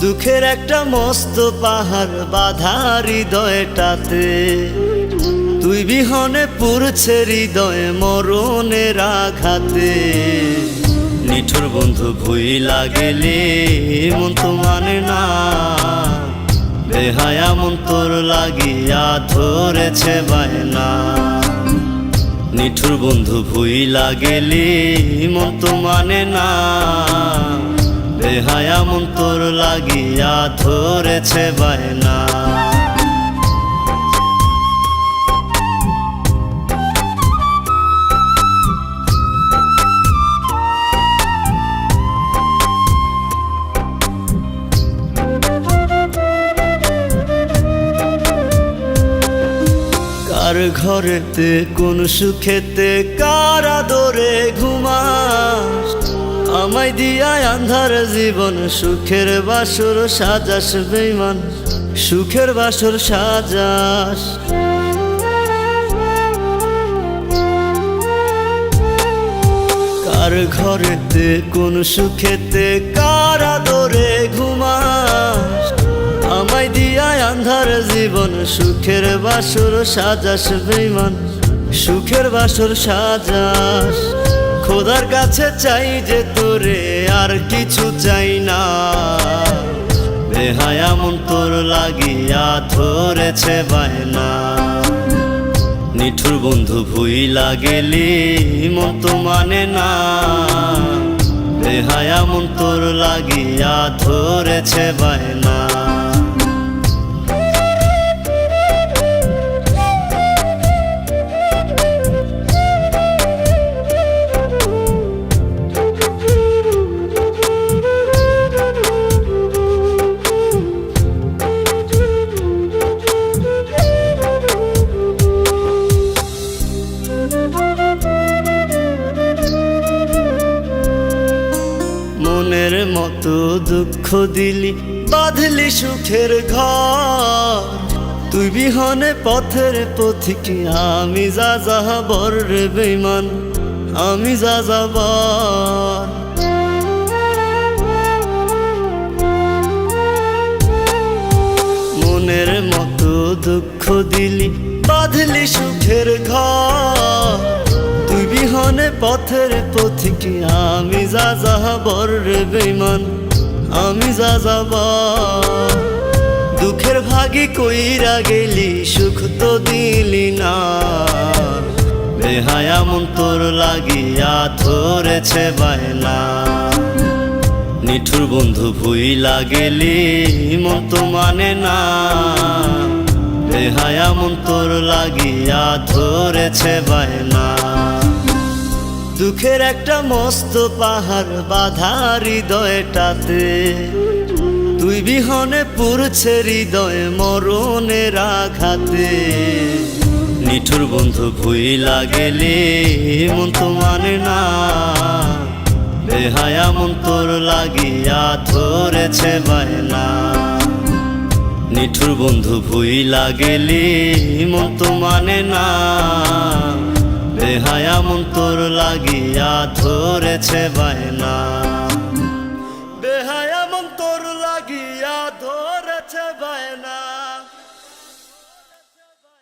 দুঃখের একটা মস্ত পাহাড় বাধা হৃদয়টাতে। তুই বিহনে পুরছে হৃদয়ে মরণের আঘাতে। নিঠুর বন্ধু ভুই লাগেলে মন তো মানে না। বেহায়া মন তোর লাগিয়া ধরেছে বায়না। নিঠুর বন্ধু ভুই লাগেলে মন তো মানে না। বেহায়া মন তোর লাগিয়া ধরেছে বায়না। কার ঘরেতে কোন সুখেতে কার আদরে ঘুমাস? আমায় দিয়ায় আন্ধার জীবন, সুখের বাসর সাজাস বেইমান সুখের বাসর সাজাস। কার ঘরেতে, কোন সুখেতে, কার আদরে ঘুমাস? আমায় দিয়ায় আন্ধার জীবন, সুখের বাসর সাজাস বেইমান সুখের বাসর সাজাস। খোদার কাছে চাই যে তোরে আর কিছু চাই না। বেহায়া মন তোর লাগিয়া ধরেছে বায়না। নিঠুর বন্ধু ভুই লাগেলি, মন তো মানে না। বেহায়া মন তোর লাগিয়া ধরেছে বায়না। মতো দুঃখ দিলি, বাঁধলি সুখের ঘর। তুই বিহনে পথের পথিকে, আমি যা যাহাবর রে বেমান আমি যা যাবার মনের মতো দুঃখ দিলি, বাঁধলি সুখের ঘর। বিহনে পথের পথিকে, আমি যা যাহাবর রে বেমান আমি যা যাবার দুঃখের ভাগে কইরা গেলি, সুখ তো দিলি না। বেহায়া মন তোর লাগিয়া ধরেছে বায়না। নিঠুর বন্ধু ভুই লাগেলি মন তো মানে না। বেহায়া মন তোর লাগিয়া ধরেছে বায়না। দুঃখের একটা মস্ত পাহাড় বাধা হৃদয়টাতে। তুই বিহনে পুরছে হৃদয় মরণের আঘাতে। নিঠুর বন্ধু ভুই লাগেলি মন তো মানে না। বেহায়া মন তোর লাগিয়া ধরেছে বায়না। নিঠুর বন্ধু ভুই লাগেলি মন তো মানে না। বেহায়া মন তোর লাগিয়া ধরেছে বায়না।